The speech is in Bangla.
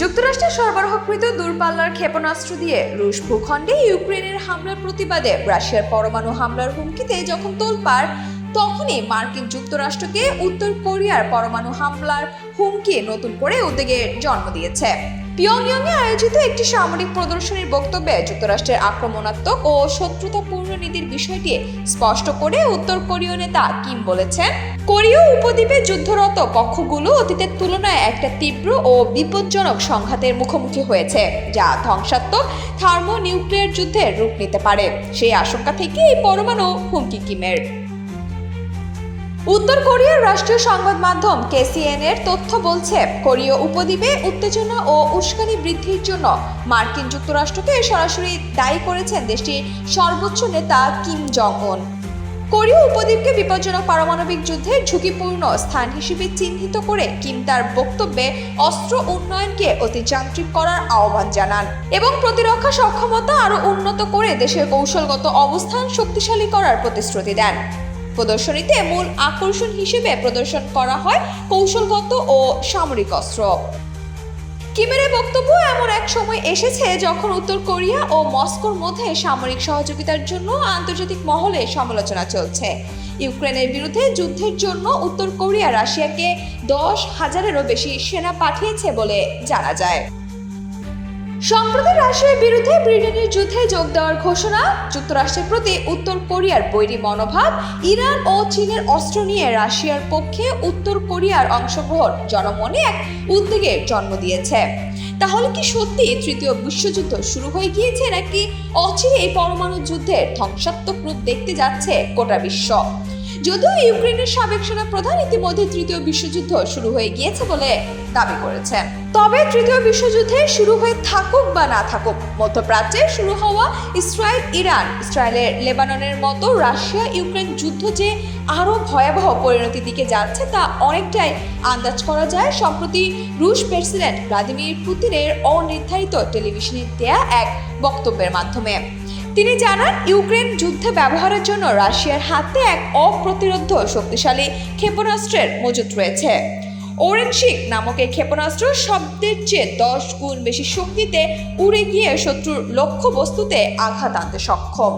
যুক্তরাষ্ট্রে সরবরাহকৃত দূরপাল্লার ক্ষেপণাস্ত্র দিয়ে রুশ ভূখণ্ডে ইউক্রেনের হামলার প্রতিবাদে রাশিয়ার পরমাণু হামলার হুমকিতে যখন তোলপাড়, তখনই মার্কিন যুক্তরাষ্ট্রকে উত্তর কোরিয়ার পরমাণু হামলার হুমকি নতুন করে উদ্বেগের জন্ম দিয়েছে। পিয়ংইয়ংয়ে আয়োজিত একটি সামরিক প্রদর্শনীর বক্তব্যে যুক্তরাষ্ট্রের আক্রমণাত্মক ও শত্রুতাপূর্ণ নীতির বিষয়টি স্পষ্ট করে উত্তর কোরীয় নেতা কিম বলেছেন, কোরীয় উপদ্বীপে যুদ্ধরত পক্ষগুলো অতীতের তুলনায় একটা তীব্র ও বিপজ্জনক সংঘাতের মুখোমুখি হয়েছে, যা ধ্বংসাত্মক থার্মো নিউক্লিয়ার যুদ্ধের রূপ নিতে পারে। সেই আশঙ্কা থেকে এই পরমাণু হুমকি কিমের। উত্তর কোরিয়ার রাষ্ট্রীয় সংবাদ মাধ্যম কেসিএন এর তথ্য বলছে, কোরীয় উপদ্বীপে উত্তেজনা ও উস্কানি বৃদ্ধির জন্য মার্কিন যুক্তরাষ্ট্রকে সরাসরি দায়ী করেছেন দেশটির সর্বোচ্চ নেতা কিম জং উন কোরীয় উপদ্বীপকে বিপজ্জনক পারমাণবিক যুদ্ধের ঝুঁকিপূর্ণ স্থান হিসেবে চিহ্নিত করে কিম তার বক্তব্যে অস্ত্র উন্নয়নকে অতিযান্ত্রিক করার আহ্বান জানান এবং প্রতিরক্ষা সক্ষমতা আরও উন্নত করে দেশের কৌশলগত অবস্থান শক্তিশালী করার প্রতিশ্রুতি দেন। প্রদর্শনীতে মূল আকর্ষণ হিসেবে প্রদর্শন করা হয় কৌশলগত ও সামরিক অস্ত্র। কিমের বক্তব্য এমন এক সময় এসেছে যখন উত্তর কোরিয়া ও মস্কোর মধ্যে সামরিক সহযোগিতার জন্য আন্তর্জাতিক মহলে সমালোচনা চলছে। ইউক্রেনের বিরুদ্ধে যুদ্ধের জন্য উত্তর কোরিয়া রাশিয়াকে দশ হাজারেরও বেশি সেনা পাঠিয়েছে বলে জানা যায়। সম্প্রতি রাশিয়ার বিরুদ্ধে ব্রিটেনের যুদ্ধে যোগ দেওয়ার ঘোষণা, যুক্তরাষ্ট্রের প্রতি উত্তর কোরিয়ার বৈরী মনোভাব, ইরান ও চীনের অস্ত্র নিয়ে রাশিয়ার পক্ষে উত্তর কোরিয়ার অংশগ্রহণ জনমনে এক উদ্বেগের জন্ম দিয়েছে। তাহলে কি সত্যি তৃতীয় বিশ্বযুদ্ধ শুরু হয়ে গিয়েছে নাকি অচিরে এই পরমাণু যুদ্ধের ধ্বংসাত্মক রূপ দেখতে যাচ্ছে গোটা বিশ্ব? যদিও ইউক্রেনের সাবেক সেনা প্রধান ইতিমধ্যে তৃতীয় বিশ্বযুদ্ধ শুরু হয়ে গিয়েছে বলে দাবি করেছেন। তবে তৃতীয় বিশ্বযুদ্ধে শুরু হয়ে থাকুক বা না থাকুক, মধ্যপ্রাচ্যে শুরু হওয়া ইসরায়েল, ইরান, ইসরায়েলের লেবাননের মতো রাশিয়া, ইউক্রেন যুদ্ধ যে আরও ভয়াবহ পরিণতির দিকে যাচ্ছে তা অনেকটাই আন্দাজ করা যায়। সম্প্রতি রুশ প্রেসিডেন্ট ভ্লাদিমির পুতিনের অনির্ধারিত টেলিভিশনে দেয়া এক বক্তব্যের মাধ্যমে। তিনি জানান, ইউক্রেন যুদ্ধে ব্যবহারের জন্য রাশিয়ার হাতে এক অপ্রতিরোধ শক্তিশালী ক্ষেপণাস্ত্রের মজুত রয়েছে। ওরেনশিক নামক এই ক্ষেপণাস্ত্র শব্দের চেয়ে দশ গুণ বেশি শক্তিতে উড়ে গিয়ে শত্রুর লক্ষ্য বস্তুতে আঘাত আনতে সক্ষম।